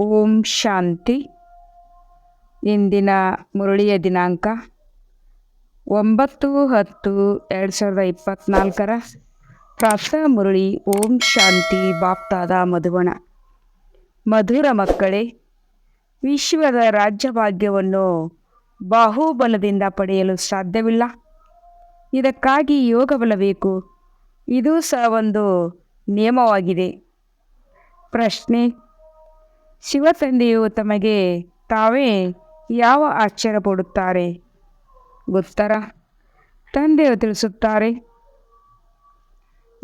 ಓಂ ಶಾಂತಿ. ಇಂದಿನ ಮುರಳಿಯ ದಿನಾಂಕ ಒಂಬತ್ತು ಹತ್ತು ಎರಡು ಸಾವಿರದ ಇಪ್ಪತ್ತ್ನಾಲ್ಕರ ಪ್ರಾತಃ ಮುರಳಿ ಓಂ ಶಾಂತಿ ಬಾಪ್ತಾದ ಮಧುವಣ. ಮಧುರ ಮಕ್ಕಳೇ, ವಿಶ್ವದ ರಾಜ್ಯಭಾಗ್ಯವನ್ನು ಬಾಹುಬಲದಿಂದ ಪಡೆಯಲು ಸಾಧ್ಯವಿಲ್ಲ. ಇದಕ್ಕಾಗಿ ಯೋಗ ಬಲ ಬೇಕು ಇದು ಸಹ ಒಂದು ನಿಯಮವಾಗಿದೆ. ಪ್ರಶ್ನೆ ಶಿವತಂದೆಯು ತಮಗೆ ತಾವೇ ಯಾವ ಆಶ್ಚರ್ಯ ಪಡುತ್ತಾರೆ? ಗೊತ್ತರ ತಂದೆಯು ತಿಳಿಸುತ್ತಾರೆ,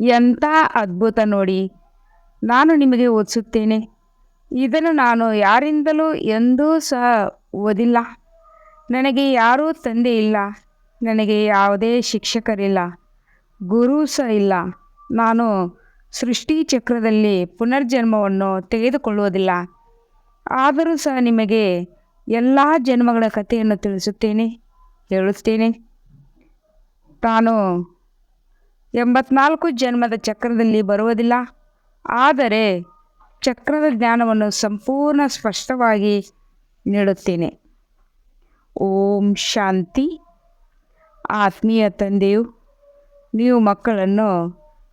ಎಂಥ ಅದ್ಭುತ ನೋಡಿ, ನಾನು ನಿಮಗೆ ಓದಿಸುತ್ತೇನೆ. ಇದನ್ನು ನಾನು ಯಾರಿಂದಲೂ ಎಂದೂ ಸಹ ಓದಿಲ್ಲ. ನನಗೆ ಯಾರೂ ತಂದೆ ಇಲ್ಲ. ನನಗೆ ಯಾವುದೇ ಶಿಕ್ಷಕರಿಲ್ಲ. ಗುರು ಸಹ ಇಲ್ಲ. ನಾನು ಸೃಷ್ಟಿ ಚಕ್ರದಲ್ಲಿ ಪುನರ್ಜನ್ಮವನ್ನು ತೆಗೆದುಕೊಳ್ಳುವುದಿಲ್ಲ. ಆದರೂ ಸಹ ನಿಮಗೆ ಎಲ್ಲ ಜನ್ಮಗಳ ಕಥೆಯನ್ನು ತಿಳಿಸುತ್ತೇನೆ, ಹೇಳುತ್ತೇನೆ. ತಾನು ಎಂಬತ್ನಾಲ್ಕು ಜನ್ಮದ ಚಕ್ರದಲ್ಲಿ ಬರುವುದಿಲ್ಲ, ಆದರೆ ಚಕ್ರದ ಜ್ಞಾನವನ್ನು ಸಂಪೂರ್ಣ ಸ್ಪಷ್ಟವಾಗಿ ನೀಡುತ್ತೇನೆ. ಓಂ ಶಾಂತಿ. ಆತ್ಮೀಯ ತಂದೆಯು, ನೀವು ಮಕ್ಕಳನ್ನು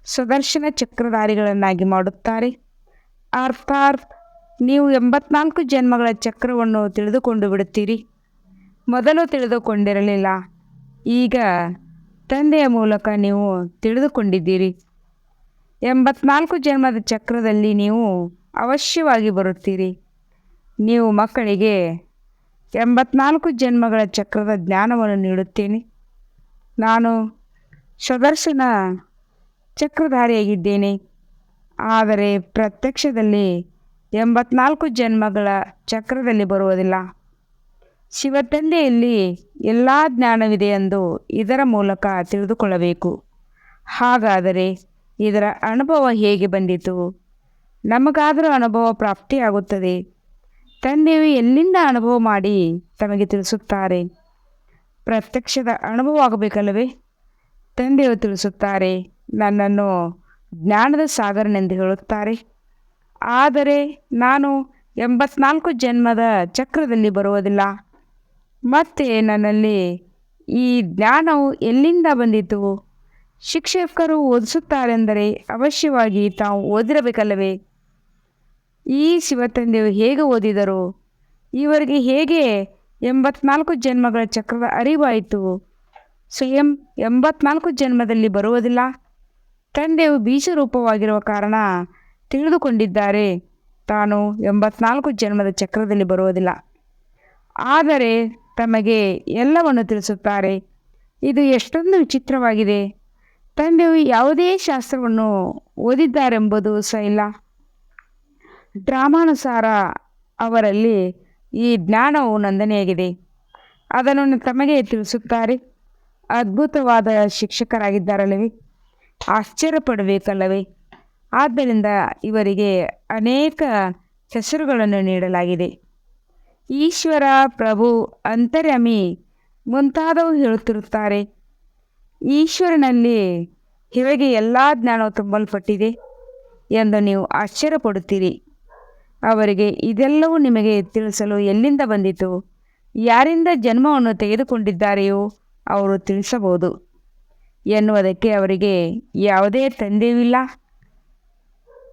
ಸುದರ್ಶನ ಚಕ್ರಧಾರಿಗಳನ್ನಾಗಿ ಮಾಡುತ್ತಾರೆ. ಅರ್ಥಾತ್ ನೀವು ಎಂಬತ್ನಾಲ್ಕು ಜನ್ಮಗಳ ಚಕ್ರವನ್ನು ತಿಳಿದುಕೊಂಡು ಬಿಡುತ್ತೀರಿ. ಮೊದಲು ತಿಳಿದುಕೊಂಡಿರಲಿಲ್ಲ. ಈಗ ತಂದೆಯ ಮೂಲಕ ನೀವು ತಿಳಿದುಕೊಂಡಿದ್ದೀರಿ. ಎಂಬತ್ನಾಲ್ಕು ಜನ್ಮದ ಚಕ್ರದಲ್ಲಿ ನೀವು ಅವಶ್ಯವಾಗಿ ಬರುತ್ತೀರಿ. ನೀವು ಮಕ್ಕಳಿಗೆ ಎಂಬತ್ನಾಲ್ಕು ಜನ್ಮಗಳ ಚಕ್ರದ ಜ್ಞಾನವನ್ನು ನೀಡುತ್ತೇನೆ. ನಾನು ಸುದರ್ಶನ ಚಕ್ರಧಾರಿಯಾಗಿದ್ದೇನೆ. ಆದರೆ ಪ್ರತ್ಯಕ್ಷದಲ್ಲಿ ಎಂಬತ್ನಾಲ್ಕು ಜನ್ಮಗಳ ಚಕ್ರದಲ್ಲಿ ಬರುವುದಿಲ್ಲ. ಶಿವತಂದೆಯಲ್ಲಿ ಎಲ್ಲ ಜ್ಞಾನವಿದೆ ಎಂದು ಇದರ ಮೂಲಕ ತಿಳಿದುಕೊಳ್ಳಬೇಕು. ಹಾಗಾದರೆ ಇದರ ಅನುಭವ ಹೇಗೆ ಬಂದಿತು? ನಮಗಾದರೂ ಅನುಭವ ಪ್ರಾಪ್ತಿಯಾಗುತ್ತದೆ. ತಂದೆಯು ಎಲ್ಲಿಂದ ಅನುಭವ ಮಾಡಿ ತಮಗೆ ತಿಳಿಸುತ್ತಾರೆ? ಪ್ರತ್ಯಕ್ಷದ ಅನುಭವ ಆಗಬೇಕಲ್ಲವೇ? ತಂದೆಯು ತಿಳಿಸುತ್ತಾರೆ, ನನ್ನನ್ನು ಜ್ಞಾನದ ಸಾಗರನೆಂದು ಹೇಳುತ್ತಾರೆ. ಆದರೆ ನಾನು ಎಂಬತ್ನಾಲ್ಕು ಜನ್ಮದ ಚಕ್ರದಲ್ಲಿ ಬರುವುದಿಲ್ಲ. ಮತ್ತೆ ನನ್ನಲ್ಲಿ ಈ ಜ್ಞಾನವು ಎಲ್ಲಿಂದ ಬಂದಿತು? ಶಿಕ್ಷಕರು ಓದಿಸುತ್ತಾರೆಂದರೆ ಅವಶ್ಯವಾಗಿ ತಾವು ಓದಿರಬೇಕಲ್ಲವೇ? ಈ ಶಿವತಂದೆಯು ಹೇಗೆ ಓದಿದರು? ಇವರಿಗೆ ಹೇಗೆ ಎಂಬತ್ನಾಲ್ಕು ಜನ್ಮಗಳ ಚಕ್ರದ ಅರಿವಾಯಿತು? ಸ್ವಯಂ ಎಂಬತ್ನಾಲ್ಕು ಜನ್ಮದಲ್ಲಿ ಬರುವುದಿಲ್ಲ. ತಂದೆಯು ಬೀಜರೂಪವಾಗಿರುವ ಕಾರಣ ತಿಳಿದುಕೊಂಡಿದ್ದಾರೆ. ತಾನು ಎಂಬತ್ನಾಲ್ಕು ಜನ್ಮದ ಚಕ್ರದಲ್ಲಿ ಬರುವುದಿಲ್ಲ. ಆದರೆ ತಮಗೆ ಎಲ್ಲವನ್ನು ತಿಳಿಸುತ್ತಾರೆ. ಇದು ಎಷ್ಟೊಂದು ವಿಚಿತ್ರವಾಗಿದೆ. ತಂದೆಯು ಯಾವುದೇ ಶಾಸ್ತ್ರವನ್ನು ಓದಿದ್ದಾರೆಂಬುದು ಸಹ ಇಲ್ಲ. ಡ್ರಾಮಾನುಸಾರ ಅವರಲ್ಲಿ ಈ ಜ್ಞಾನವು ನಂದನೆಯಾಗಿದೆ. ಅದನ್ನು ತಮಗೆ ತಿಳಿಸುತ್ತಾರೆ. ಅದ್ಭುತವಾದ ಶಿಕ್ಷಕರಾಗಿದ್ದಾರಲ್ಲವೇ. ಆಶ್ಚರ್ಯಪಡಬೇಕಲ್ಲವೇ. ಆದ್ದರಿಂದ ಇವರಿಗೆ ಅನೇಕ ಹೆಸರುಗಳನ್ನು ನೀಡಲಾಗಿದೆ. ಈಶ್ವರ ಪ್ರಭು ಅಂತರ್ಯಮಿ ಮುಂತಾದವು ಹೇಳುತ್ತಿರುತ್ತಾರೆ. ಈಶ್ವರನಲ್ಲಿ ಇವರಿಗೆ ಎಲ್ಲ ಜ್ಞಾನವು ತುಂಬಲ್ಪಟ್ಟಿದೆ ಎಂದು ನೀವು ಆಶ್ಚರ್ಯಪಡುತ್ತೀರಿ. ಅವರಿಗೆ ಇದೆಲ್ಲವೂ ನಿಮಗೆ ತಿಳಿಸಲು ಎಲ್ಲಿಂದ ಬಂದಿತು? ಯಾರಿಂದ ಜನ್ಮವನ್ನು ತೆಗೆದುಕೊಂಡಿದ್ದಾರೆಯೋ ಅವರು ತಿಳಿಸಬಹುದು. ಎನ್ನುವುದಕ್ಕೆ ಅವರಿಗೆ ಯಾವುದೇ ತಂದೆಯಿಲ್ಲ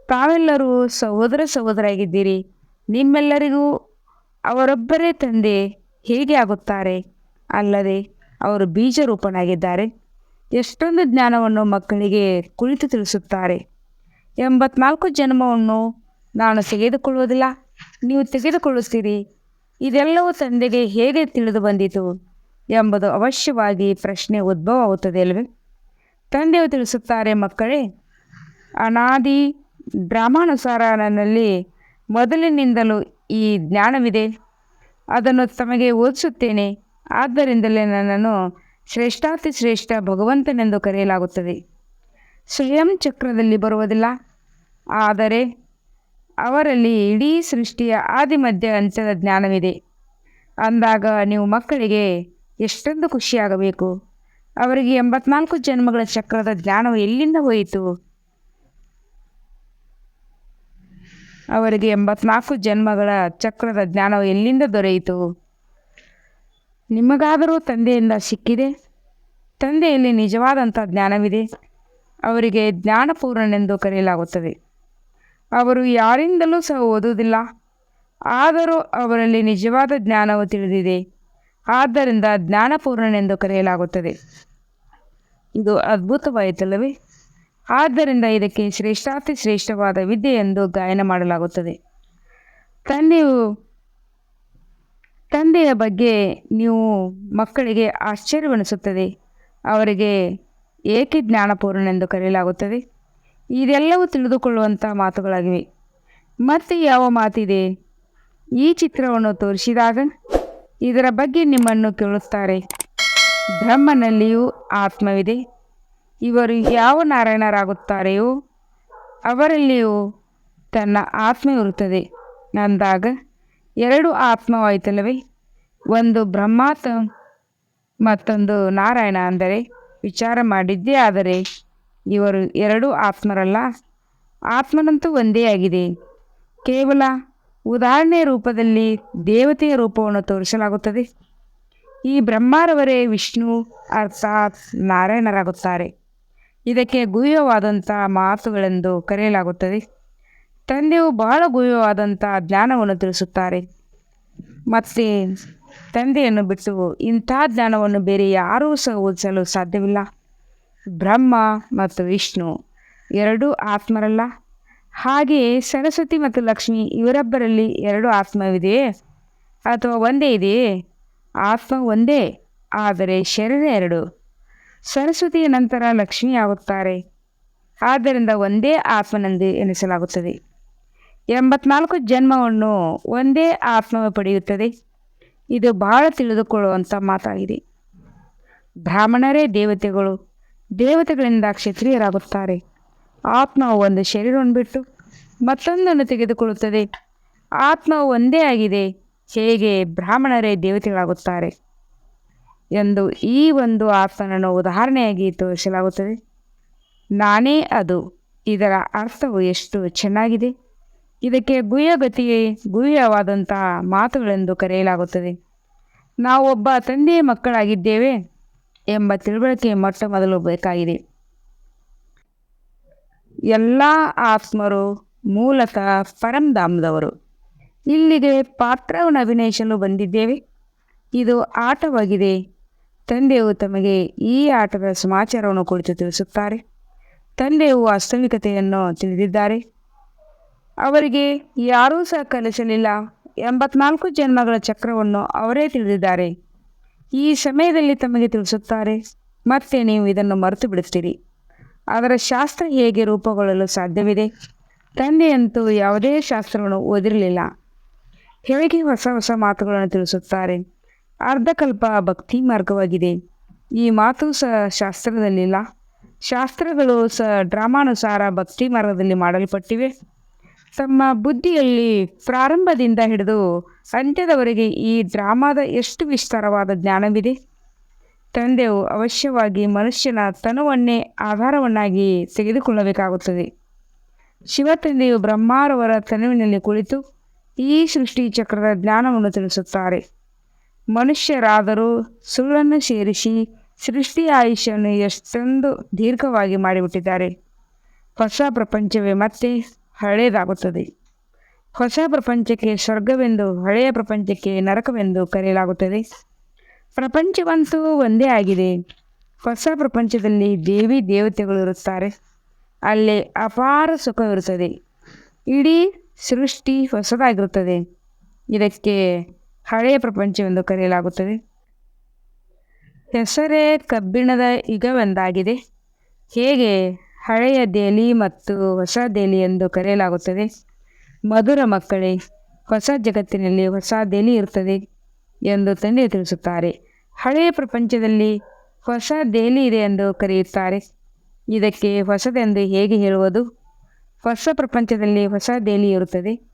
ತಾವೆಲ್ಲರೂ ಸಹೋದರ ಸಹೋದರಾಗಿದ್ದೀರಿ. ನಿಮ್ಮೆಲ್ಲರಿಗೂ ಅವರೊಬ್ಬರೇ ತಂದೆ ಹೇಗೆ ಆಗುತ್ತಾರೆ? ಅಲ್ಲದೆ ಅವರು ಬೀಜರೂಪನಾಗಿದ್ದಾರೆ. ಎಷ್ಟೊಂದು ಜ್ಞಾನವನ್ನು ಮಕ್ಕಳಿಗೆ ಕುಳಿತು ತಿಳಿಸುತ್ತಾರೆ. ಎಂಬತ್ನಾಲ್ಕು ಜನ್ಮವನ್ನು ನಾನು ತೆಗೆದುಕೊಳ್ಳುವುದಿಲ್ಲ. ನೀವು ತೆಗೆದುಕೊಳ್ಳುತ್ತೀರಿ. ಇದೆಲ್ಲವೂ ತಂದೆಗೆ ಹೇಗೆ ತಿಳಿದು ಬಂದಿತು ಎಂಬುದು ಅವಶ್ಯವಾಗಿ ಪ್ರಶ್ನೆ ಉದ್ಭವ ಆಗುತ್ತದೆ ಅಲ್ವೇ? ತಂದೆಯು ತಿಳಿಸುತ್ತಾರೆ, ಮಕ್ಕಳೇ, ಅನಾದಿ ಡ್ರಾಮಾನುಸಾರ ಮೊದಲಿನಿಂದಲೂ ಈ ಜ್ಞಾನವಿದೆ. ಅದನ್ನು ತಮಗೆ ಓದಿಸುತ್ತೇನೆ. ಆದ್ದರಿಂದಲೇ ನನ್ನನ್ನು ಶ್ರೇಷ್ಠಾತಿ ಶ್ರೇಷ್ಠ ಭಗವಂತನೆಂದು ಕರೆಯಲಾಗುತ್ತದೆ. ಸ್ವಯಂ ಚಕ್ರದಲ್ಲಿ ಬರುವುದಿಲ್ಲ. ಆದರೆ ಅವರಲ್ಲಿ ಇಡೀ ಸೃಷ್ಟಿಯ ಆದಿಮಧ್ಯ ಅಂತ್ಯದ ಜ್ಞಾನವಿದೆ. ಅಂದಾಗ ನೀವು ಮಕ್ಕಳಿಗೆ ಎಷ್ಟೊಂದು ಖುಷಿಯಾಗಬೇಕು. ಅವರಿಗೆ ಎಂಬತ್ನಾಲ್ಕು ಜನ್ಮಗಳ ಚಕ್ರದ ಜ್ಞಾನವು ಎಲ್ಲಿಂದ ಹೋಯಿತು? ಅವರಿಗೆ ಎಂಬತ್ನಾಲ್ಕು ಜನ್ಮಗಳ ಚಕ್ರದ ಜ್ಞಾನವು ಎಲ್ಲಿಂದ ದೊರೆಯಿತು? ನಿಮಗಾದರೂ ತಂದೆಯಿಂದ ಸಿಕ್ಕಿದೆ? ತಂದೆಯಲ್ಲಿ ನಿಜವಾದಂಥ ಜ್ಞಾನವಿದೆ. ಅವರಿಗೆ ಜ್ಞಾನಪೂರ್ಣನೆಂದು ಕರೆಯಲಾಗುತ್ತದೆ. ಅವರು ಯಾರಿಂದಲೂ ಸಹ ಓದುವುದಿಲ್ಲ. ಆದರೂ ಅವರಲ್ಲಿ ನಿಜವಾದ ಜ್ಞಾನವು ತಿಳಿದಿದೆ. ಆದ್ದರಿಂದ ಜ್ಞಾನಪೂರ್ಣನೆಂದು ಕರೆಯಲಾಗುತ್ತದೆ. ಇದು ಅದ್ಭುತವಾಯಿತಲ್ಲವೇ? ಆದ್ದರಿಂದ ಇದಕ್ಕೆ ಶ್ರೇಷ್ಠಾತಿ ಶ್ರೇಷ್ಠವಾದ ವಿದ್ಯೆ ಎಂದು ಗಾಯನ ಮಾಡಲಾಗುತ್ತದೆ. ತಂದೆಯು, ತಂದೆಯ ಬಗ್ಗೆ ನೀವು ಮಕ್ಕಳಿಗೆ ಆಶ್ಚರ್ಯವೆನಿಸುತ್ತದೆ. ಅವರಿಗೆ ಏಕೆ ಜ್ಞಾನಪೂರ್ಣನೆಂದು ಕರೆಯಲಾಗುತ್ತದೆ? ಇದೆಲ್ಲವೂ ತಿಳಿದುಕೊಳ್ಳುವಂಥ ಮಾತುಗಳಾಗಿವೆ. ಮತ್ತೆ ಯಾವ ಮಾತಿದೆ? ಈ ಚಿತ್ರವನ್ನು ತೋರಿಸಿದಾಗ ಇದರ ಬಗ್ಗೆ ನಿಮ್ಮನ್ನು ಕೇಳುತ್ತಾರೆ. ಬ್ರಹ್ಮನಲ್ಲಿಯೂ ಆತ್ಮವಿದೆ. ಇವರು ಯಾವ ನಾರಾಯಣರಾಗುತ್ತಾರೆಯೋ ಅವರಲ್ಲಿಯೂ ತನ್ನ ಆತ್ಮ ಇರುತ್ತದೆ. ಅಂದಾಗ ಎರಡು ಆತ್ಮವಾಯಿತಲ್ಲವೇ? ಒಂದು ಬ್ರಹ್ಮಾತ ಮತ್ತೊಂದು ನಾರಾಯಣ ಅಂದರೆ ವಿಚಾರ ಮಾಡಿದ್ದೇ ಆದರೆ ಇವರು ಎರಡೂ ಆತ್ಮರಲ್ಲ. ಆತ್ಮನಂತೂ ಒಂದೇ ಆಗಿದೆ. ಕೇವಲ ಉದಾಹರಣೆಯ ರೂಪದಲ್ಲಿ ದೇವತೆಯ ರೂಪವನ್ನು ತೋರಿಸಲಾಗುತ್ತದೆ. ಈ ಬ್ರಹ್ಮರವರೇ ವಿಷ್ಣು, ಅರ್ಥಾತ್ ನಾರಾಯಣರಾಗುತ್ತಾರೆ. ಇದಕ್ಕೆ ಗುಹ್ಯವಾದಂಥ ಮಾತುಗಳೆಂದು ಕರೆಯಲಾಗುತ್ತದೆ. ತಂದೆಯು ಬಹಳ ಗುಹ್ಯವಾದಂಥ ಜ್ಞಾನವನ್ನು ತಿಳಿಸುತ್ತಾರೆ. ಮತ್ತು ತಂದೆಯನ್ನು ಬಿಟ್ಟು ಇಂಥ ಜ್ಞಾನವನ್ನು ಬೇರೆ ಯಾರೂ ಸಹ ಓದಿಸಲು ಸಾಧ್ಯವಿಲ್ಲ. ಬ್ರಹ್ಮ ಮತ್ತು ವಿಷ್ಣು ಎರಡೂ ಆತ್ಮರಲ್ಲ. ಹಾಗೆಯೇ ಸರಸ್ವತಿ ಮತ್ತು ಲಕ್ಷ್ಮಿ ಇವರೊಬ್ಬರಲ್ಲಿ ಎರಡು ಆತ್ಮವಿದೆಯೇ? ಅಥವಾ ಒಂದೇ ಇದೆಯೇ? ಆತ್ಮ ಒಂದೇ, ಆದರೆ ಶರೀರ ಎರಡು. ಸರಸ್ವತಿಯ ನಂತರ ಲಕ್ಷ್ಮಿ ಆಗುತ್ತಾರೆ. ಆದ್ದರಿಂದ ಒಂದೇ ಆತ್ಮನೆಂದು ಎನಿಸಲಾಗುತ್ತದೆ. ಎಂಬತ್ನಾಲ್ಕು ಜನ್ಮವನ್ನು ಒಂದೇ ಆತ್ಮ ಪಡೆಯುತ್ತದೆ. ಇದು ಬಹಳ ತಿಳಿದುಕೊಳ್ಳುವಂಥ ಮಾತಾಗಿದೆ. ಬ್ರಾಹ್ಮಣರೇ ದೇವತೆಗಳು, ದೇವತೆಗಳಿಂದ ಕ್ಷತ್ರಿಯರಾಗುತ್ತಾರೆ. ಆತ್ಮವು ಒಂದು ಶರೀರವನ್ನು ಬಿಟ್ಟು ಮತ್ತೊಂದನ್ನು ತೆಗೆದುಕೊಳ್ಳುತ್ತದೆ. ಆತ್ಮವು ಒಂದೇ ಆಗಿದೆ. ಹೇಗೆ ಬ್ರಾಹ್ಮಣರೇ ದೇವತೆಗಳಾಗುತ್ತಾರೆ. ಎಂದು ಈ ಒಂದು ಆತ್ಮನನ್ನು ಉದಾಹರಣೆಯಾಗಿ ತೋರಿಸಲಾಗುತ್ತದೆ. ನಾನೇ ಅದು. ಇದರ ಅರ್ಥವು ಎಷ್ಟು ಚೆನ್ನಾಗಿದೆ? ಇದಕ್ಕೆ ಗುಹ್ಯಗತಿಯೇ ಗುಹ್ಯವಾದಂತಹ ಮಾತುಗಳೆಂದು ಕರೆಯಲಾಗುತ್ತದೆ. ನಾವು ಒಬ್ಬ ತಂದೆಯ ಮಕ್ಕಳಾಗಿದ್ದೇವೆ ಎಂಬ ತಿಳುವಳಿಕೆ ಮೊಟ್ಟ ಮೊದಲು ಬೇಕಾಗಿದೆ. ಎಲ್ಲ ಆತ್ಮರು ಮೂಲತಃ ಪರಂಧಾಮದವರು. ಇಲ್ಲಿಗೆ ಪಾತ್ರವನ್ನು ಅಭಿನಯಿಸಲು ಬಂದಿದ್ದೇವೆ. ಇದು ಆಟವಾಗಿದೆ. ತಂದೆಯು ತಮಗೆ ಈ ಆಟದ ಸಮಾಚಾರವನ್ನು ಕುರಿತು ತಿಳಿಸುತ್ತಾರೆ. ತಂದೆಯು ವಾಸ್ತವಿಕತೆಯನ್ನು ತಿಳಿದಿದ್ದಾರೆ. ಅವರಿಗೆ ಯಾರೂ ಸಹ ಕಲಿಸಲಿಲ್ಲ ಎಂಬತ್ನಾಲ್ಕು ಜನ್ಮಗಳ ಚಕ್ರವನ್ನು ಅವರೇ ತಿಳಿದಿದ್ದಾರೆ. ಈ ಸಮಯದಲ್ಲಿ ತಮಗೆ ತಿಳಿಸುತ್ತಾರೆ, ಮತ್ತೆ ನೀವು ಇದನ್ನು ಮರೆತು ಬಿಡುತ್ತೀರಿ. ಅದರ ಶಾಸ್ತ್ರ ಹೇಗೆ ರೂಪುಗೊಳ್ಳಲು ಸಾಧ್ಯವಿದೆ? ತಂದೆಯಂತೂ ಯಾವುದೇ ಶಾಸ್ತ್ರವನ್ನು ಓದಿರಲಿಲ್ಲ. ಹೇಗೆ ಹೊಸ ಹೊಸ ಮಾತುಗಳನ್ನು ತಿಳಿಸುತ್ತಾರೆ? ಅರ್ಧಕಲ್ಪ ಭಕ್ತಿ ಮಾರ್ಗವಾಗಿದೆ. ಈ ಮಾತು ಸಹ ಶಾಸ್ತ್ರದಲ್ಲಿಲ್ಲ. ಶಾಸ್ತ್ರಗಳು ಸಹ ಡ್ರಾಮಾನುಸಾರ ಭಕ್ತಿ ಮಾರ್ಗದಲ್ಲಿ ಮಾಡಲ್ಪಟ್ಟಿವೆ. ತಮ್ಮ ಬುದ್ಧಿಯಲ್ಲಿ ಪ್ರಾರಂಭದಿಂದ ಹಿಡಿದು ಅಂತ್ಯದವರೆಗೆ ಈ ಡ್ರಾಮಾದ ಎಷ್ಟು ವಿಸ್ತಾರವಾದ ಜ್ಞಾನವಿದೆ. ತಂದೆಯು ಅವಶ್ಯವಾಗಿ ಮನುಷ್ಯನ ತನುವನ್ನೇ ಆಧಾರವನ್ನಾಗಿ ತೆಗೆದುಕೊಳ್ಳಬೇಕಾಗುತ್ತದೆ. ಶಿವತಂದೆಯು ಬ್ರಹ್ಮಾರವರ ತನುವಿನಲ್ಲಿ ಕುಳಿತು ಈ ಸೃಷ್ಟಿ ಚಕ್ರದ ಜ್ಞಾನವನ್ನು ತಿಳಿಸುತ್ತಾರೆ. ಮನುಷ್ಯರಾದರೂ ಸುಳ್ಳನ್ನು ಸೇರಿಸಿ ಸೃಷ್ಟಿ ಆಯುಷ್ಯನ್ನು ಎಷ್ಟೊಂದು ದೀರ್ಘವಾಗಿ ಮಾಡಿಬಿಟ್ಟಿದ್ದಾರೆ. ಹೊಸ ಪ್ರಪಂಚವೇ ಮತ್ತೆ ಹಳೆಯದಾಗುತ್ತದೆ ಹೊಸ ಪ್ರಪಂಚಕ್ಕೆ ಸ್ವರ್ಗವೆಂದು, ಹಳೆಯ ಪ್ರಪಂಚಕ್ಕೆ ನರಕವೆಂದು ಕರೆಯಲಾಗುತ್ತದೆ. ಪ್ರಪಂಚವಂತೂ ಒಂದೇ ಆಗಿದೆ. ಹೊಸ ಪ್ರಪಂಚದಲ್ಲಿ ದೇವಿ ದೇವತೆಗಳು ಇರುತ್ತಾರೆ. ಅಲ್ಲಿ ಅಪಾರ ಸುಖವಿರುತ್ತದೆ ಇಡೀ ಸೃಷ್ಟಿ ಹೊಸದಾಗಿರುತ್ತದೆ. ಇದಕ್ಕೆ ಹಳೆಯ ಪ್ರಪಂಚವೆಂದು ಕರೆಯಲಾಗುತ್ತದೆ. ಹೆಸರೇ ಕಬ್ಬಿಣದ ಯುಗವೆಂದಾಗಿದೆ. ಹೇಗೆ ಹಳೆಯ ದೆಹಲಿ ಮತ್ತು ಹೊಸ ದೆಹಲಿ ಎಂದು ಕರೆಯಲಾಗುತ್ತದೆ. ಮಧುರ ಮಕ್ಕಳೇ, ಹೊಸ ಜಗತ್ತಿನಲ್ಲಿ ಹೊಸ ದೆಹಲಿ ಇರುತ್ತದೆ ಎಂದು ತಂದೆ ತಿಳಿಸುತ್ತಾರೆ. ಹಳೆಯ ಪ್ರಪಂಚದಲ್ಲಿ ಹೊಸ ದೆಹಲಿ ಇದೆ ಎಂದು ಕರೆಯುತ್ತಾರೆ. ಇದಕ್ಕೆ ಹೊಸದೆಂದು ಹೇಗೆ ಹೇಳುವುದು? ಹೊಸ ಪ್ರಪಂಚದಲ್ಲಿ ಹೊಸ ದೆಹಲಿ ಇರುತ್ತದೆ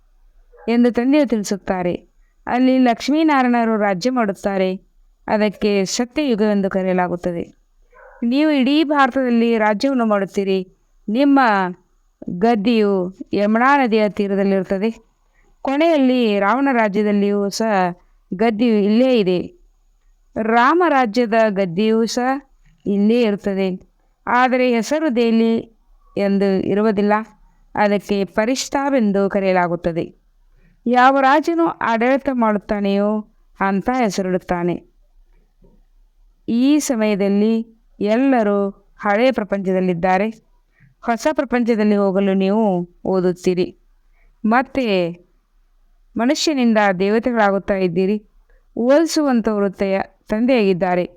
ಎಂದು ತಂದೆಯು ತಿಳಿಸುತ್ತಾರೆ. ಅಲ್ಲಿ ಲಕ್ಷ್ಮೀನಾರಾಯಣರು ರಾಜ್ಯ ಮಾಡುತ್ತಾರೆ. ಅದಕ್ಕೆ ಶಕ್ತಿಯುಗವೆಂದು ಕರೆಯಲಾಗುತ್ತದೆ. ನೀವು ಇಡೀ ಭಾರತದಲ್ಲಿ ರಾಜ್ಯವನ್ನು ಮಾಡುತ್ತೀರಿ. ನಿಮ್ಮ ಗದ್ದೆಯು ಯಮುನಾ ನದಿಯ ತೀರದಲ್ಲಿರುತ್ತದೆ. ಕೊನೆಯಲ್ಲಿ ರಾವಣ ರಾಜ್ಯದಲ್ಲಿಯೂ ಸಹ ಗದ್ದೆಯು ಇಲ್ಲೇ ಇದೆ. ರಾಮ ರಾಜ್ಯದ ಗದ್ದೆಯೂ ಸಹ ಇಲ್ಲೇ ಇರುತ್ತದೆ. ಆದರೆ ಹೆಸರು ದೆಹಲಿ ಎಂದು ಇರುವುದಿಲ್ಲ. ಅದಕ್ಕೆ ಪರಿಷ್ಠಾವೆಂದು ಕರೆಯಲಾಗುತ್ತದೆ. ಯಾವ ರಾಜನು ಆಡಳಿತ ಮಾಡುತ್ತಾನೆಯೋ ಅಂತ ಹೆಸರಿಡುತ್ತಾನೆ. ಈ ಸಮಯದಲ್ಲಿ ಎಲ್ಲರೂ ಹಳೆಯ ಪ್ರಪಂಚದಲ್ಲಿದ್ದಾರೆ. ಹೊಸ ಪ್ರಪಂಚದಲ್ಲಿ ಹೋಗಲು ನೀವು ಓದುತ್ತೀರಿ. ಮತ್ತೆ ಮನುಷ್ಯನಿಂದ ದೇವತೆಗಳಾಗುತ್ತಾ ಇದ್ದೀರಿ. ಹೋಲಿಸುವಂಥವರು ತಯ, ತಂದೆಯಾಗಿದ್ದಾರೆ.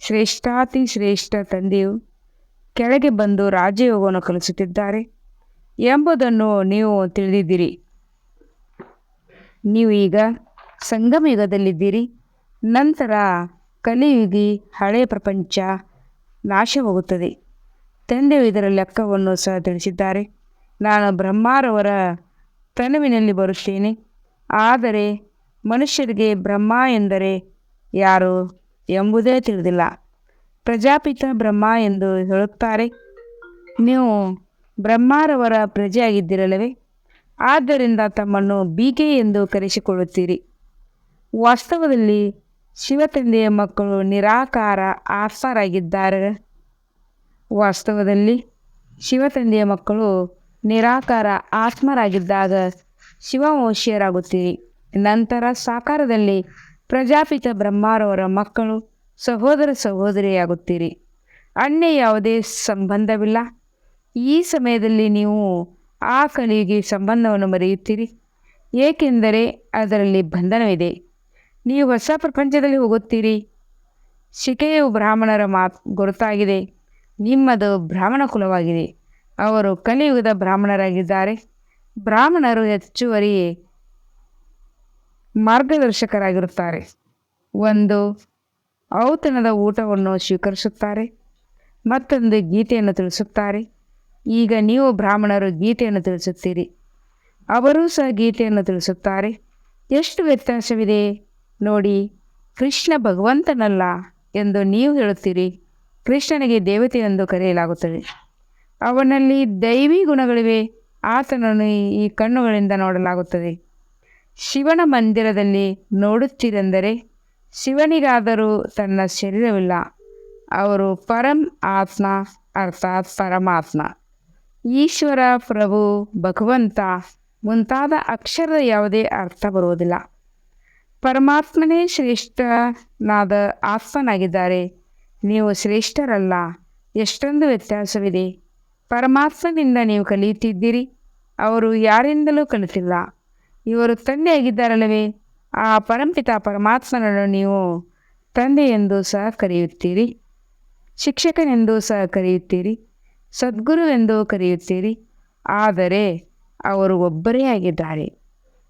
ಶ್ರೇಷ್ಠಾತಿ ಶ್ರೇಷ್ಠ ತಂದೆಯು ಕೆಳಗೆ ಬಂದು ರಾಜಯೋಗವನ್ನು ಕಲಿಸುತ್ತಿದ್ದಾರೆ ಎಂಬುದನ್ನು ನೀವು ತಿಳಿದಿದ್ದೀರಿ. ನೀವು ಈಗ ಸಂಗಮ ಯುಗದಲ್ಲಿದ್ದೀರಿ ನಂತರ ಕಲಿಯುಗಿ ಹಳೆಯ ಪ್ರಪಂಚ ನಾಶವಾಗುತ್ತದೆ. ತಂದೆಯು ಇದರ ಲೆಕ್ಕವನ್ನು ಸಹ ತಿಳಿಸಿದ್ದಾರೆ. ನಾನು ಬ್ರಹ್ಮಾರವರ ತನುವಿನಲ್ಲಿ ಬರುತ್ತೇನೆ. ಆದರೆ ಮನುಷ್ಯರಿಗೆ ಬ್ರಹ್ಮ ಎಂದರೆ ಯಾರು ಎಂಬುದೇ ತಿಳಿದಿಲ್ಲ. ಪ್ರಜಾಪಿತ ಬ್ರಹ್ಮ ಎಂದು ಹೇಳುತ್ತಾರೆ. ನೀವು ಬ್ರಹ್ಮಾರವರ ಪ್ರಜೆಯಾಗಿದ್ದಿರಲ್ಲವೇ? ಆದ್ದರಿಂದ ತಮ್ಮನ್ನು ಬೀಗೆ ಎಂದು ಕರೆಸಿಕೊಳ್ಳುತ್ತೀರಿ. ವಾಸ್ತವದಲ್ಲಿ ಶಿವತಂದೆಯ ಮಕ್ಕಳು ನಿರಾಕಾರ ಆತ್ಮರಾಗಿದ್ದಾರೆ ವಾಸ್ತವದಲ್ಲಿ ಶಿವತಂದೆಯ ಮಕ್ಕಳು ನಿರಾಕಾರ ಆತ್ಮರಾಗಿದ್ದಾಗ ಶಿವವಂಶೀಯರಾಗುತ್ತೀರಿ. ನಂತರ ಸಾಕಾರದಲ್ಲಿ ಪ್ರಜಾಪಿತ ಬ್ರಹ್ಮಾರವರ ಮಕ್ಕಳು ಸಹೋದರ ಸಹೋದರಿಯಾಗುತ್ತೀರಿ. ಅನ್ಯ ಯಾವುದೇ ಸಂಬಂಧವಿಲ್ಲ. ಈ ಸಮಯದಲ್ಲಿ ನೀವು ಆ ಕಲಿಗೆ ಸಂಬಂಧವನ್ನು ಮರೆಯುತ್ತೀರಿ. ಏಕೆಂದರೆ ಅದರಲ್ಲಿ ಬಂಧನವಿದೆ. ನೀವು ಹೊಸ ಪ್ರಪಂಚದಲ್ಲಿ ಹೋಗುತ್ತೀರಿ. ಶಿಕೆಯು ಬ್ರಾಹ್ಮಣರ ಮಾತು, ಗುರುತಾಗಿದೆ. ನಿಮ್ಮದು ಬ್ರಾಹ್ಮಣ ಕುಲವಾಗಿದೆ. ಅವರು ಕಲಿಯುಗದ ಬ್ರಾಹ್ಮಣರಾಗಿದ್ದಾರೆ. ಬ್ರಾಹ್ಮಣರು ಹೆಚ್ಚುವರಿ ಮಾರ್ಗದರ್ಶಕರಾಗಿರುತ್ತಾರೆ. ಒಂದು, ಔತಣದ ಊಟವನ್ನು ಸ್ವೀಕರಿಸುತ್ತಾರೆ. ಮತ್ತೊಂದು, ಗೀತೆಯನ್ನು ತಿಳಿಸುತ್ತಾರೆ. ಈಗ ನೀವು ಬ್ರಾಹ್ಮಣರು ಗೀತೆಯನ್ನು ತಿಳಿಸುತ್ತೀರಿ. ಅವರೂ ಸಹ ಗೀತೆಯನ್ನು ತಿಳಿಸುತ್ತಾರೆ. ಎಷ್ಟು ವ್ಯತ್ಯಾಸವಿದೆ? ನೋಡಿ, ಕೃಷ್ಣ ಭಗವಂತನಲ್ಲ ಎಂದು ನೀವು ಹೇಳುತ್ತೀರಿ. ಕೃಷ್ಣನಿಗೆ ದೇವತೆ ಎಂದು ಕರೆಯಲಾಗುತ್ತದೆ. ಅವನಲ್ಲಿ ದೈವಿ ಗುಣಗಳಿವೆ. ಆತನನ್ನು ಈ ಕಣ್ಣುಗಳಿಂದ ನೋಡಲಾಗುತ್ತದೆ. ಶಿವನ ಮಂದಿರದಲ್ಲಿ ನೋಡುತ್ತೀರೆಂದರೆ, ಶಿವನಿಗಾದರೂ ತನ್ನ ಶರೀರವಿಲ್ಲ. ಅವರು ಪರಂ ಆತ್ಮ, ಅರ್ಥಾತ್ ಪರಮಾತ್ಮ. ಈಶ್ವರ ಪ್ರಭು ಭಗವಂತ ಮುಂತಾದ ಅಕ್ಷರದ ಯಾವುದೇ ಅರ್ಥ ಬರುವುದಿಲ್ಲ. ಪರಮಾತ್ಮನೇ ಶ್ರೇಷ್ಠನಾದ ಆತ್ಮನಾಗಿದ್ದಾರೆ ನೀವು ಶ್ರೇಷ್ಠರಲ್ಲ, ಎಷ್ಟೊಂದು ವ್ಯತ್ಯಾಸವಿದೆ. ಪರಮಾತ್ಮನಿಂದ ನೀವು ಕಲಿಯುತ್ತಿದ್ದೀರಿ, ಅವರು ಯಾರಿಂದಲೂ ಕಲಿತಿಲ್ಲ. ಇವರು ತಂದೆಯಾಗಿದ್ದಾರಲ್ಲವೇ, ಆ ಪರಂಪಿತ ಪರಮಾತ್ಮನನ್ನು ನೀವು ತಂದೆ ಎಂದು ಸಹ ಕರೆಯುತ್ತೀರಿ, ಶಿಕ್ಷಕನೆಂದು ಸಹ ಕರೆಯುತ್ತೀರಿ. ಸದ್ಗುರುವೆಂದು ಕರೆಯುತ್ತೀರಿ. ಆದರೆ ಅವರು ಒಬ್ಬರೇ ಆಗಿದ್ದಾರೆ.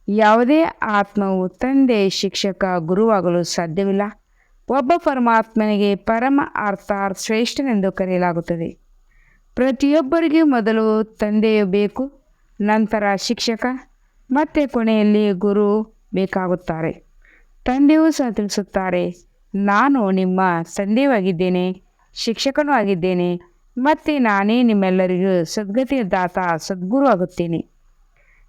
ಯಾವುದೇ ಆತ್ಮವು ತಂದೆ, ಶಿಕ್ಷಕ, ಗುರುವಾಗಲು ಸಾಧ್ಯವಿಲ್ಲ. ಒಬ್ಬ ಪರಮಾತ್ಮನಿಗೆ ಪರಮ ಅರ್ಥ ಶ್ರೇಷ್ಠನೆಂದು ಕರೆಯಲಾಗುತ್ತದೆ. ಪ್ರತಿಯೊಬ್ಬರಿಗೂ ಮೊದಲು ತಂದೆಯು ಬೇಕು, ನಂತರ ಶಿಕ್ಷಕ, ಮತ್ತು ಕೊನೆಯಲ್ಲಿ ಗುರು ಬೇಕಾಗುತ್ತಾರೆ. ತಂದೆಯೂ ಸಹ ತಿಳಿಸುತ್ತಾರೆ, ನಾನು ನಿಮ್ಮ ತಂದೆಯೂ ಶಿಕ್ಷಕನೂ ಆಗಿದ್ದೇನೆ ಮತ್ತು ನಾನೇ ನಿಮ್ಮೆಲ್ಲರಿಗೂ ಸದ್ಗತಿಯ ದಾತ ಸದ್ಗುರು ಆಗುತ್ತೇನೆ.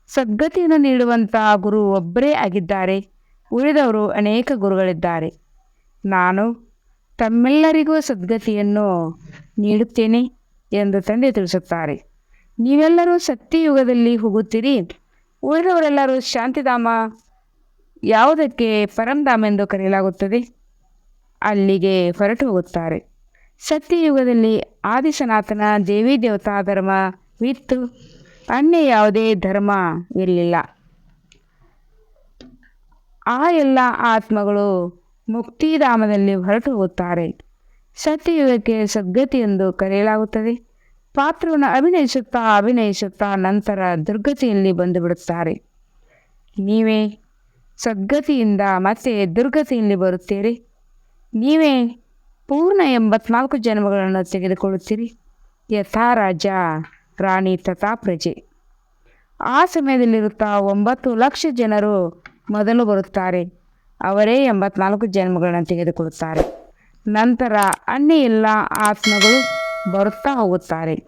ಸದ್ಗತಿಯನ್ನು ನೀಡುವಂಥ ಗುರು ಒಬ್ಬರೇ ಆಗಿದ್ದಾರೆ. ಉಳಿದವರು ಅನೇಕ ಗುರುಗಳಿದ್ದಾರೆ. ನಾನು ತಮ್ಮೆಲ್ಲರಿಗೂ ಸದ್ಗತಿಯನ್ನು ನೀಡುತ್ತೇನೆ ಎಂದು ತಂದೆ ತಿಳಿಸುತ್ತಾರೆ. ನೀವೆಲ್ಲರೂ ಸತ್ಯಯುಗದಲ್ಲಿ ಹೋಗುತ್ತೀರಿ. ಉಳಿದವರೆಲ್ಲರೂ ಶಾಂತಿಧಾಮ, ಯಾವುದಕ್ಕೆ ಪರಂಧಾಮ ಎಂದು ಕರೆಯಲಾಗುತ್ತದೆ. ಅಲ್ಲಿಗೆ ಹೊರಟು ಹೋಗುತ್ತಾರೆ. ಸತ್ಯಯುಗದಲ್ಲಿ ಆದಿಸನಾತನ ದೇವಿ ದೇವತಾ ಧರ್ಮ ವಿತ್ತು ಅನ್ಯ ಯಾವುದೇ ಧರ್ಮ ಇರಲಿಲ್ಲ ಆ ಎಲ್ಲ ಆತ್ಮಗಳು ಮುಕ್ತಿಧಾಮದಲ್ಲಿ ಹೊರಟು ಹೋಗುತ್ತಾರೆ. ಸತ್ಯಯುಗಕ್ಕೆ ಸದ್ಗತಿ ಎಂದು ಕರೆಯಲಾಗುತ್ತದೆ. ಪಾತ್ರವನ್ನು ಅಭಿನಯಿಸುತ್ತಾ ಅಭಿನಯಿಸುತ್ತಾ ನಂತರ ದುರ್ಗತಿಯಲ್ಲಿ ಬಂದು ಬಿಡುತ್ತಾರೆ ನೀವೇ ಸದ್ಗತಿಯಿಂದ ಮತ್ತೆ ದುರ್ಗತಿಯಲ್ಲಿ ಬರುತ್ತೀರಿ. ನೀವೇ ಪೂರ್ಣ ಎಂಬತ್ನಾಲ್ಕು ಜನ್ಮಗಳನ್ನು ತೆಗೆದುಕೊಳ್ಳುತ್ತೀರಿ? ಯಥಾ ರಾಜ ರಾಣಿ ತಥಾ ಪ್ರಜೆ ಆ ಸಮಯದಲ್ಲಿರುತ್ತಾ ಒಂಬತ್ತು ಲಕ್ಷ ಜನರು ಮೊದಲು ಬರುತ್ತಾರೆ. ಅವರೇ ಎಂಬತ್ನಾಲ್ಕು ಜನ್ಮಗಳನ್ನು ತೆಗೆದುಕೊಳ್ಳುತ್ತಾರೆ. ನಂತರ ಅನ್ಯ ಎಲ್ಲ ಆತ್ಮಗಳು ಬರುತ್ತಾ ಹೋಗುತ್ತಾರೆ.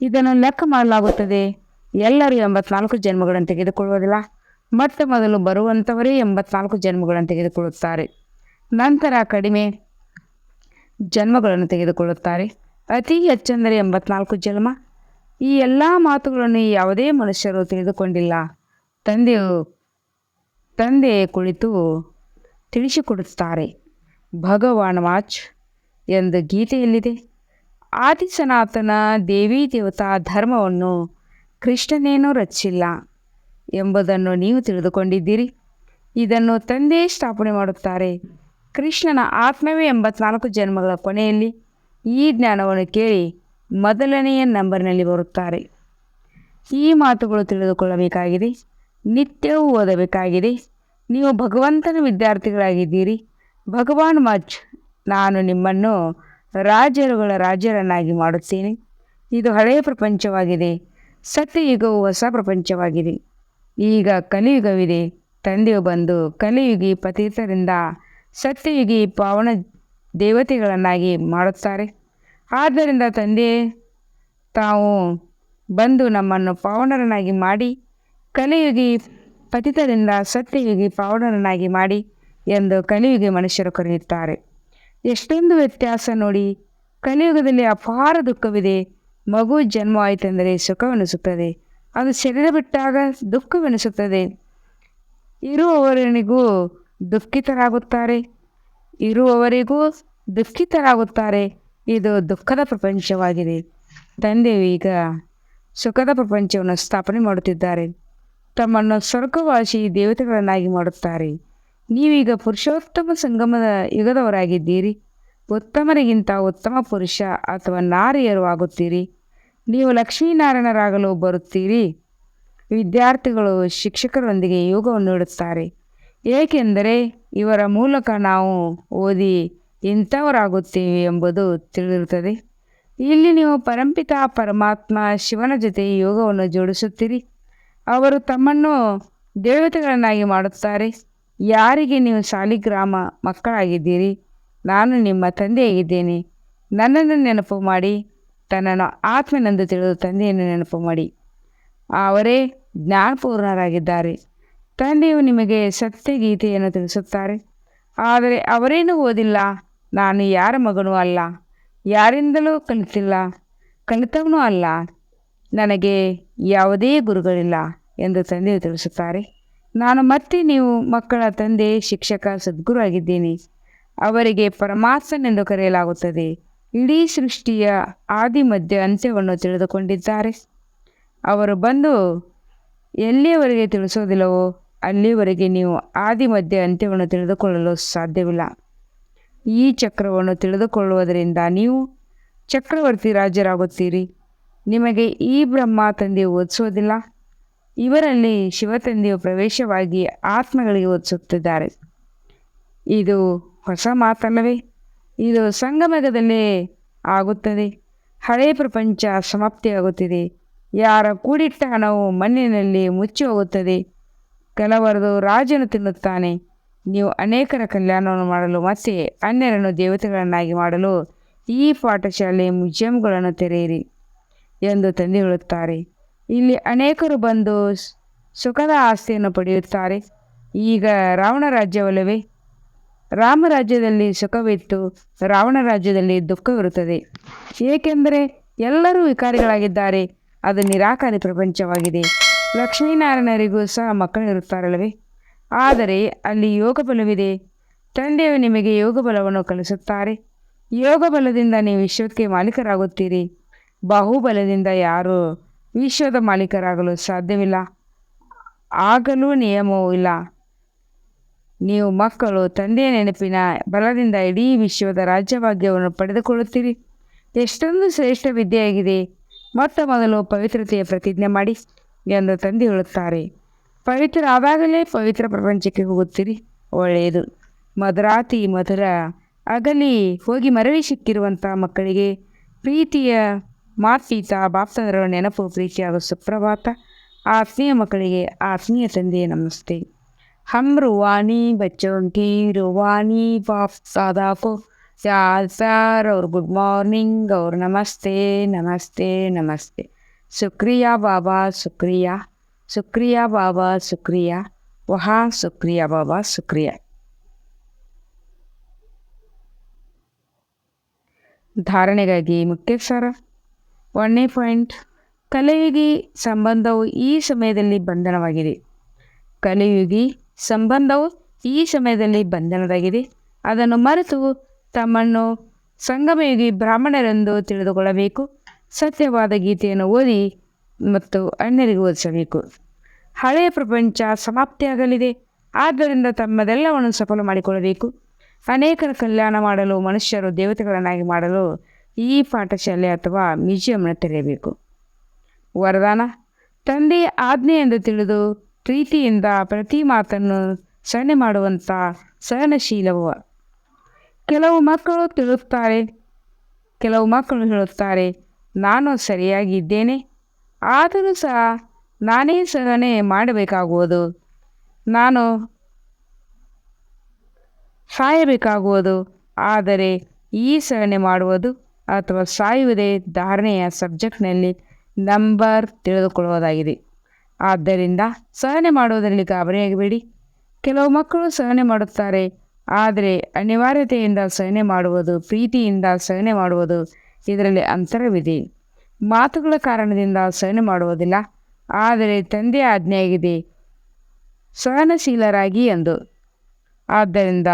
ಇದನ್ನು ಲೆಕ್ಕ ಮಾಡಲಾಗುತ್ತದೆ. ಎಲ್ಲರೂ ಎಂಬತ್ನಾಲ್ಕು ಜನ್ಮಗಳನ್ನು ತೆಗೆದುಕೊಳ್ಳುವುದಿಲ್ಲ. ಮತ್ತೆ ಮೊದಲು ಬರುವಂಥವರೇ ಎಂಬತ್ನಾಲ್ಕು ಜನ್ಮಗಳನ್ನು ತೆಗೆದುಕೊಳ್ಳುತ್ತಾರೆ. ನಂತರ ಕಡಿಮೆ ಜನ್ಮಗಳನ್ನು ತೆಗೆದುಕೊಳ್ಳುತ್ತಾರೆ. ಅತಿ ಹೆಚ್ಚೆಂದರೆ ಎಂಬತ್ನಾಲ್ಕು ಜನ್ಮ. ಈ ಎಲ್ಲ ಮಾತುಗಳನ್ನು ಯಾವುದೇ ಮನುಷ್ಯರು ತಿಳಿದುಕೊಂಡಿಲ್ಲ. ತಂದೆಯು ತಂದೆ ಕುಳಿತು ತಿಳಿಸಿಕೊಡುತ್ತಾರೆ. ಭಗವಾನ್ ವಾಚ್ ಎಂದು ಗೀತೆಯಲ್ಲಿದೆ. ಆದಿ ಸನಾತನ ದೇವಿ ದೇವತಾ ಧರ್ಮವನ್ನು ಕೃಷ್ಣನೇನೂ ರಚಿಸಿಲ್ಲ ಎಂಬುದನ್ನು ನೀವು ತಿಳಿದುಕೊಂಡಿದ್ದೀರಿ. ಇದನ್ನು ತಂದೆ ಸ್ಥಾಪನೆ ಮಾಡುತ್ತಾರೆ. ಕೃಷ್ಣನ ಆತ್ಮವೇ ಎಂಬತ್ನಾಲ್ಕು ಜನ್ಮಗಳ ಕೊನೆಯಲ್ಲಿ ಈ ಜ್ಞಾನವನ್ನು ಕೇಳಿ ಮೊದಲನೆಯ ನಂಬರ್ನಲ್ಲಿ ಬರುತ್ತಾರೆ. ಈ ಮಾತುಗಳು ತಿಳಿದುಕೊಳ್ಳಬೇಕಾಗಿದೆ. ನಿತ್ಯವೂ ಓದಬೇಕಾಗಿದೆ. ನೀವು ಭಗವಂತನ ವಿದ್ಯಾರ್ಥಿಗಳಾಗಿದ್ದೀರಿ. ಭಗವಾನ್ ಮಚ್, ನಾನು ನಿಮ್ಮನ್ನು ರಾಜರುಗಳ ರಾಜರನ್ನಾಗಿ ಮಾಡುತ್ತೇನೆ. ಇದು ಹಳೆಯ ಪ್ರಪಂಚವಾಗಿದೆ. ಸತ್ಯಯುಗವು ಹೊಸ ಪ್ರಪಂಚವಾಗಿದೆ. ಈಗ ಕಲಿಯುಗವಿದೆ. ತಂದೆಯು ಬಂದು ಕಲಿಯುಗಿ ಪತಿತರಿಂದ ಸತ್ಯಯುಗಿ ಪಾವನ ದೇವತೆಗಳನ್ನಾಗಿ ಮಾಡುತ್ತಾರೆ. ಆದ್ದರಿಂದ ತಂದೆ, ತಾವು ಬಂದು ನಮ್ಮನ್ನು ಪಾವನರನ್ನಾಗಿ ಮಾಡಿ, ಕಲಿಯುಗಿ ಪತಿತರಿಂದ ಸತ್ಯಯುಗಿ ಪಾವನರನ್ನಾಗಿ ಮಾಡಿ ಎಂದು ಕಲಿಯುಗಿ ಮನುಷ್ಯರು ಕರೆಯುತ್ತಾರೆ. ಎಷ್ಟೊಂದು ವ್ಯತ್ಯಾಸ ನೋಡಿ, ಕಲಿಯುಗದಲ್ಲಿ ಅಪಾರ ದುಃಖವಿದೆ. ಮಗು ಜನ್ಮ ಆಯಿತೆಂದರೆ ಸುಖವೆನಿಸುತ್ತದೆ. ಅದು ಶರೀರ ಬಿಟ್ಟಾಗ ದುಃಖವೆನಿಸುತ್ತದೆ. ಇರುವವರನಿಗೂ ದುಃಖಿತರಾಗುತ್ತಾರೆ. ಇರುವವರಿಗೂ ದುಃಖಿತರಾಗುತ್ತಾರೆ. ಇದು ದುಃಖದ ಪ್ರಪಂಚವಾಗಿದೆ. ತಂದೆಯು ಈಗ ಸುಖದ ಪ್ರಪಂಚವನ್ನು ಸ್ಥಾಪನೆ ಮಾಡುತ್ತಿದ್ದಾರೆ. ತಮ್ಮನ್ನು ಸ್ವರ್ಗವಾಸಿ ದೇವತೆಗಳನ್ನಾಗಿ ಮಾಡುತ್ತಾರೆ. ನೀವೀಗ ಪುರುಷೋತ್ತಮ ಸಂಗಮದ ಯುಗದವರಾಗಿದ್ದೀರಿ. ಉತ್ತಮರಿಗಿಂತ ಉತ್ತಮ ಪುರುಷ ಅಥವಾ ನಾರಿಯರು ಆಗುತ್ತೀರಿ. ನೀವು ಲಕ್ಷ್ಮೀನಾರಾಯಣರಾಗಲು ಬರುತ್ತೀರಿ. ವಿದ್ಯಾರ್ಥಿಗಳು ಶಿಕ್ಷಕರೊಂದಿಗೆ ಯೋಗವನ್ನು ನೀಡುತ್ತಾರೆ. ಏಕೆಂದರೆ ಇವರ ಮೂಲಕ ನಾವು ಓದಿ ಇಂಥವರಾಗುತ್ತೇವೆ ಎಂಬುದು ತಿಳಿದಿರುತ್ತದೆ. ಇಲ್ಲಿ ನೀವು ಪರಂಪಿತ ಪರಮಾತ್ಮ ಶಿವನ ಜೊತೆ ಯೋಗವನ್ನು ಜೋಡಿಸುತ್ತೀರಿ. ಅವರು ತಮ್ಮನ್ನು ದೇವತೆಗಳನ್ನಾಗಿ ಮಾಡುತ್ತಾರೆ. ಯಾರಿಗೆ ನೀವು ಶಾಲಿಗ್ರಾಮ ಮಕ್ಕಳಾಗಿದ್ದೀರಿ? ನಾನು ನಿಮ್ಮ ತಂದೆಯಾಗಿದ್ದೇನೆ. ನನ್ನನ್ನು ನೆನಪು ಮಾಡಿ, ತನ್ನನ್ನು ಆತ್ಮನೆಂದು ತಿಳಿದು ತಂದೆಯನ್ನು ನೆನಪು ಮಾಡಿ. ಅವರೇ ಜ್ಞಾನಪೂರ್ಣರಾಗಿದ್ದಾರೆ. ತಂದೆಯು ನಿಮಗೆ ಸತ್ಯಗೀತೆಯನ್ನು ತಿಳಿಸುತ್ತಾರೆ. ಆದರೆ ಅವರೇನು ಓದಿಲ್ಲ. ನಾನು ಯಾರ ಮಗನೂ ಅಲ್ಲ. ಯಾರಿಂದಲೂ ಕಲಿತಿಲ್ಲ. ಕಲಿತವನೂ ಅಲ್ಲ. ನನಗೆ ಯಾವುದೇ ಗುರುಗಳಿಲ್ಲ ಎಂದು ತಂದೆಯು ತಿಳಿಸುತ್ತಾರೆ. ನಾನು ಮತ್ತೆ ನೀವು ಮಕ್ಕಳ ತಂದೆ, ಶಿಕ್ಷಕ ಸದ್ಗುರು ಆಗಿದ್ದೀನಿ ಅವರಿಗೆ ಪರಮಾತ್ಮನೆಂದು ಕರೆಯಲಾಗುತ್ತದೆ. ಇಡೀ ಸೃಷ್ಟಿಯ ಆದಿ ಮಧ್ಯ ಅಂತ್ಯವನ್ನು ತಿಳಿದುಕೊಂಡಿದ್ದಾರೆ. ಅವರು ಬಂದು ಎಲ್ಲಿಯವರೆಗೆ ತಿಳಿಸೋದಿಲ್ಲವೋ ಅಲ್ಲಿಯವರೆಗೆ ನೀವು ಆದಿ ಮಧ್ಯ ಅಂತ್ಯವನ್ನು ತಿಳಿದುಕೊಳ್ಳಲು ಸಾಧ್ಯವಿಲ್ಲ. ಈ ಚಕ್ರವನ್ನು ತಿಳಿದುಕೊಳ್ಳುವುದರಿಂದ ನೀವು ಚಕ್ರವರ್ತಿ ರಾಜರಾಗುತ್ತೀರಿ. ನಿಮಗೆ ಈ ಬ್ರಹ್ಮ ತಂದೆ ಓದಿಸುವುದಿಲ್ಲ. ಇವರಲ್ಲಿ ಶಿವತಂದೆಯು ಪ್ರವೇಶವಾಗಿ ಆತ್ಮಗಳಿಗೆ ಓದಿಸುತ್ತಿದ್ದಾರೆ. ಇದು ಹೊಸ ಮಾತಲ್ಲವೇ? ಇದು ಸಂಗಮಗದಲ್ಲೇ ಆಗುತ್ತದೆ. ಹಳೆ ಪ್ರಪಂಚ ಸಮಾಪ್ತಿಯಾಗುತ್ತಿದೆ. ಯಾರ ಕೂಡಿಟ್ಟ ಹಣವು ಮಣ್ಣಿನಲ್ಲಿ ಮುಚ್ಚಿ ಹೋಗುತ್ತದೆ. ಕೆಲವರದು ರಾಜನು ತಿನ್ನುತ್ತಾನೆ. ನೀವು ಅನೇಕರ ಕಲ್ಯಾಣವನ್ನು ಮಾಡಲು ಮತ್ತೆ ಅನ್ಯರನ್ನು ದೇವತೆಗಳನ್ನಾಗಿ ಮಾಡಲು ಈ ಪಾಠಶಾಲೆ ಮ್ಯೂಸಿಯಂಗಳನ್ನು ತೆರೆಯಿರಿ ಎಂದು ತಂದೆ ಹೇಳುತ್ತಾರೆ ಇಲ್ಲಿ ಅನೇಕರು ಬಂದು ಸುಖದ ಆಸ್ತಿಯನ್ನು ಪಡೆಯುತ್ತಾರೆ. ಈಗ ರಾವಣ ರಾಜ್ಯವಲ್ಲವೇ? ರಾಮ ರಾಜ್ಯದಲ್ಲಿ ಸುಖವಿತ್ತು, ರಾವಣ ರಾಜ್ಯದಲ್ಲಿ ದುಃಖವಿರುತ್ತದೆ. ಏಕೆಂದರೆ ಎಲ್ಲರೂ ವಿಕಾರಿಗಳಾಗಿದ್ದಾರೆ. ಅದು ನಿರಾಕಾರಿ ಪ್ರಪಂಚವಾಗಿದೆ. ಲಕ್ಷ್ಮೀನಾರಾಯಣರಿಗೂ ಸಹ ಮಕ್ಕಳು ಇರುತ್ತಾರಲ್ಲವೇ? ಆದರೆ ಅಲ್ಲಿ ಯೋಗ ಬಲವಿದೆ ತಂದೆಯು ನಿಮಗೆ ಯೋಗ ಬಲವನ್ನು ಕಲಿಸುತ್ತಾರೆ. ಯೋಗ ಬಲದಿಂದ ನೀವು ವಿಶ್ವಕ್ಕೆ ಮಾಲೀಕರಾಗುತ್ತೀರಿ. ಬಾಹುಬಲದಿಂದ ಯಾರು ವಿಶ್ವದ ಮಾಲೀಕರಾಗಲು ಸಾಧ್ಯವಿಲ್ಲ. ಆಗಲೂ ನಿಯಮವೂ ಇಲ್ಲ. ನೀವು ಮಕ್ಕಳು ತಂದೆಯ ನೆನಪಿನ ಬಲದಿಂದ ಇಡೀ ವಿಶ್ವದ ರಾಜ್ಯಭಾಗ್ಯವನ್ನು ಪಡೆದುಕೊಳ್ಳುತ್ತೀರಿ. ಎಷ್ಟೊಂದು ಶ್ರೇಷ್ಠ ವಿದ್ಯೆಯಾಗಿದೆ. ಮೊತ್ತ ಮೊದಲು ಪವಿತ್ರತೆಯ ಪ್ರತಿಜ್ಞೆ ಮಾಡಿ. ಎಂದು ತಂದೆ ಹೇಳುತ್ತಾರೆ ಪವಿತ್ರ, ಆವಾಗಲೇ ಪವಿತ್ರ ಪ್ರಪಂಚಕ್ಕೆ ಹೋಗುತ್ತೀರಿ, ಒಳ್ಳೆಯದು. ಮಧುರಾತಿ ಮಧುರ ಅಗಲಿ ಹೋಗಿ ಮರಳಿ ಸಿಕ್ಕಿರುವಂಥ ಮಕ್ಕಳಿಗೆ ಪ್ರೀತಿಯ ಮಾತೀತ ಬಾಪ್ತಂದ್ರ ನೆನಪು, ಪ್ರೀತಿಯಾದ ಸುಪ್ರಭಾತ, ಆತ್ಮೀಯ ಮಕ್ಕಳಿಗೆ ಆತ್ಮೀಯ ತಂದೆಯ ನಮಸ್ತೆ. ಹಮ್ ರುವಾನಿ ಬಚ್ಚೋಂಟಿ ರುವಾನಿ ಬಾಪ್ ಸಾದಾಪು ಸಾರ್ ಸಾರ್, ಅವ್ರು ಗುಡ್ ಮಾರ್ನಿಂಗ್, ಅವ್ರು ನಮಸ್ತೆ ನಮಸ್ತೆ ನಮಸ್ತೆ. ಶುಕ್ರಿಯಾ ಬಾಬಾ ಸುಕ್ರಿಯಾ. ಸುಕ್ರಿಯಾ ಬಾಬಾ ಸುಕ್ರಿಯಾ. ವಹಾ ಸುಕ್ರಿಯಾ ಬಾಬಾ ಸುಕ್ರಿಯಾ. ಧಾರಣೆಗಾಗಿ ಮುಖ್ಯ ಸರ ಒಂದನೇ ಪಾಯಿಂಟ್ ಕಲೆಯುಗಿ ಸಂಬಂಧವು ಈ ಸಮಯದಲ್ಲಿ ಬಂಧನವಾಗಿದೆ. ಕಲೆಯುಗಿ ಸಂಬಂಧವು ಈ ಸಮಯದಲ್ಲಿ ಬಂಧನದಾಗಿದೆ. ಅದನ್ನು ಮರೆತು ತಮ್ಮನ್ನು ಸಂಗಮಯುಗಿ ಬ್ರಾಹ್ಮಣರೆಂದು ತಿಳಿದುಕೊಳ್ಳಬೇಕು. ಸತ್ಯವಾದ ಗೀತೆಯನ್ನು ಓದಿ ಮತ್ತು ಅನ್ಯರಿಗೆ ಓದಿಸಬೇಕು. ಹಳೆಯ ಪ್ರಪಂಚ ಸಮಾಪ್ತಿಯಾಗಲಿದೆ. ಆದ್ದರಿಂದ ತಮ್ಮದೆಲ್ಲವನ್ನು ಸಫಲ ಮಾಡಿಕೊಳ್ಳಬೇಕು. ಅನೇಕರ ಕಲ್ಯಾಣ ಮಾಡಲು ಮನುಷ್ಯರು ದೇವತೆಗಳನ್ನಾಗಿ ಮಾಡಲು ಈ ಪಾಠಶಾಲೆ ಅಥವಾ ಮ್ಯೂಸಿಯಂನ ತೆರೆಯಬೇಕು. ವರದಾನ, ತಂದೆಯ ಆಜ್ಞೆ ಎಂದು ತಿಳಿದು ಪ್ರೀತಿಯಿಂದ ಪ್ರತಿ ಮಾತನ್ನು ಸಹನೆ ಮಾಡುವಂಥ ಸಹನಶೀಲವು. ಕೆಲವು ಮಕ್ಕಳು ತಿಳುತ್ತಾರೆ ಕೆಲವು ಮಕ್ಕಳು ಹೇಳುತ್ತಾರೆ ನಾನು ಸರಿಯಾಗಿದ್ದೇನೆ? ಆದರೂ ಸಹ ನಾನೇ ಸಹನೆ ಮಾಡಬೇಕಾಗುವುದು. ನಾನು ಸಾಯಬೇಕಾಗುವುದು. ಆದರೆ ಈ ಸಹನೆ ಮಾಡುವುದು ಅಥವಾ ಸಾಯುವುದೇ ಧಾರಣೆಯ ಸಬ್ಜೆಕ್ಟ್ನಲ್ಲಿ ನಂಬರ್ ತಿಳಿದುಕೊಳ್ಳುವುದಾಗಿದೆ. ಆದ್ದರಿಂದ ಸಹನೆ ಮಾಡುವುದರಲ್ಲಿ ಗಾಬರಿಯಾಗಬೇಡಿ ಕೆಲವು ಮಕ್ಕಳು ಸಹನೆ ಮಾಡುತ್ತಾರೆ. ಆದರೆ ಅನಿವಾರ್ಯತೆಯಿಂದ ಸಹನೆ ಮಾಡುವುದು, ಪ್ರೀತಿಯಿಂದ ಸಹನೆ ಮಾಡುವುದು ಇದರಲ್ಲಿ ಅಂತರವಿದೆ. ಮಾತುಗಳ ಕಾರಣದಿಂದ ಸಹನೆ ಮಾಡುವುದಿಲ್ಲ. ಆದರೆ ತಂದೆ ಆಜ್ಞೆಯಾಗಿದೆ. ಸಹನಶೀಲರಾಗಿ ಎಂದು. ಆದ್ದರಿಂದ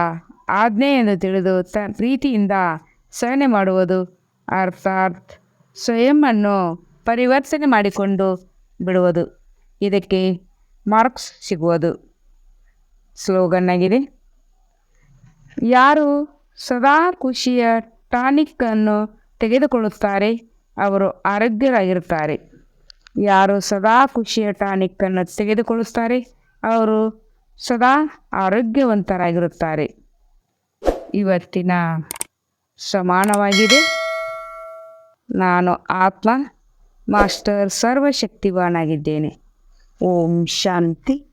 ಆಜ್ಞೆ ಎಂದು ತಿಳಿದು ತ ಪ್ರೀತಿಯಿಂದ ಸಹನೆ ಮಾಡುವುದು ಅರ್ಥಾತ್ ಸ್ವಯಂವನ್ನು ಪರಿವರ್ತನೆ ಮಾಡಿಕೊಂಡು ಬಿಡುವುದು. ಇದಕ್ಕೆ ಮಾರ್ಕ್ಸ್ ಸಿಗುವುದು. ಸ್ಲೋಗನ್ ಆಗಿದೆ. ಯಾರು ಸದಾ ಖುಷಿಯ ಟಾನಿಕ್ಕನ್ನು ತೆಗೆದುಕೊಳ್ಳುತ್ತಾರೆ. ಅವರು ಆರೋಗ್ಯರಾಗಿರುತ್ತಾರೆ. ಯಾರು ಸದಾ ಖುಷಿಯ ಟಾನಿಕ್ಕನ್ನು ತೆಗೆದುಕೊಳ್ಳುತ್ತಾರೆ, ಅವರು ಸದಾ ಆರೋಗ್ಯವಂತರಾಗಿರುತ್ತಾರೆ. ಇವತ್ತಿನ ಸಮಾನವಾಗಿದೆ. ನಾನು ಆತ್ಮ, ಮಾಸ್ಟರ್, ಸರ್ವಶಕ್ತಿವಾನಾಗಿದ್ದೇನೆ. ಓಂ ಶಾಂತಿ.